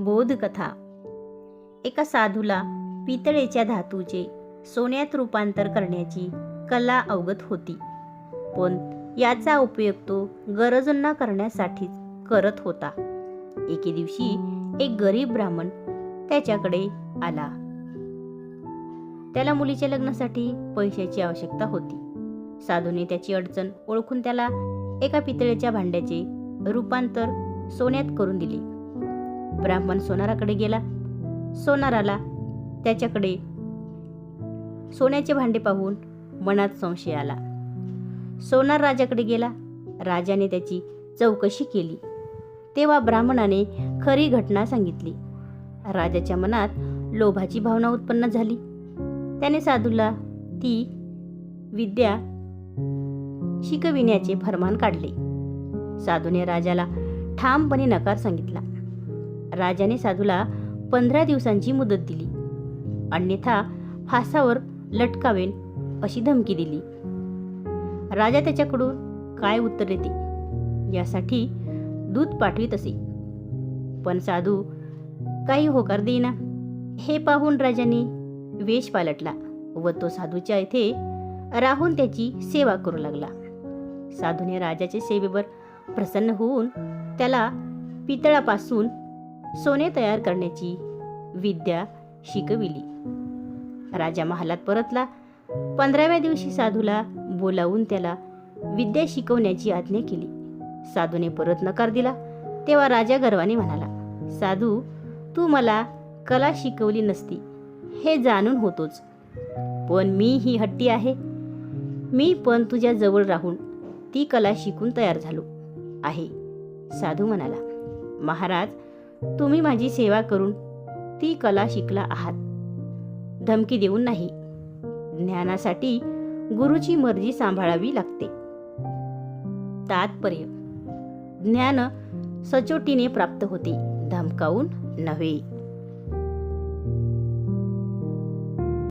बोधकथा. एका साधूला पितळेच्या धातूचे सोन्यात रूपांतर करण्याची कला अवगत होती. पण याचा उपयोग तो गरजूंना करण्यासाठीच करत होता. एके दिवशी एक गरीब ब्राह्मण त्याच्याकडे आला. त्याला मुलीच्या लग्नासाठी पैशाची आवश्यकता होती. साधूने त्याची अडचण ओळखून त्याला एका पितळेच्या भांड्याचे रूपांतर सोन्यात करून दिले. ब्राह्मण सोनाराकडे गेला. सोनाराला त्याच्याकडे सोन्याचे भांडे पाहून मनात संशय आला. सोनार राजाकडे गेला. राजाने त्याची चौकशी केली. तेव्हा ब्राह्मणाने खरी घटना सांगितली. राजाच्या मनात लोभाची भावना उत्पन्न झाली. त्याने साधूला ती विद्या शिकविण्याचे फरमान काढले. साधूने राजाला ठामपणे नकार सांगितला. राजाने साधूला पंधरा दिवसांची मुदत दिली. अन्यथा फासावर लटकावेन अशी धमकी दिली. राजा त्याच्याकडून काय उत्तर देते? यासाठी दूध पाठवित असे. पण साधू काही होकार देईना. हे पाहून राजाने वेश पालटला व तो साधूच्या येथे राहून त्याची सेवा करू लागला. साधूने राजाच्या सेवेवर प्रसन्न होऊन त्याला पितळापासून सोने तयार करण्याची विद्या शिकविली. राजा महालात परतला. पंधराव्या दिवशी साधूला बोलावून त्याला विद्या शिकवण्याची आज्ञा केली. साधूने परत नकार दिला. तेव्हा राजा गर्वाने म्हणाला साधू तू मला कला शिकवली नसती. हे जाणून होतोच. पण मी ही हट्टी आहे. मी पण तुझ्या जवळ राहून ती कला शिकून तयार झालो आहे. साधू म्हणाला महाराज तुम्ही माझी सेवा करून ती कला शिकला आहात. धमकी देऊन नाही. ज्ञानासाठी गुरुची मर्जी सांभाळावी लागते. तात्पर्य. ज्ञान सचोटीने प्राप्त होते. धमकावून नव्हे.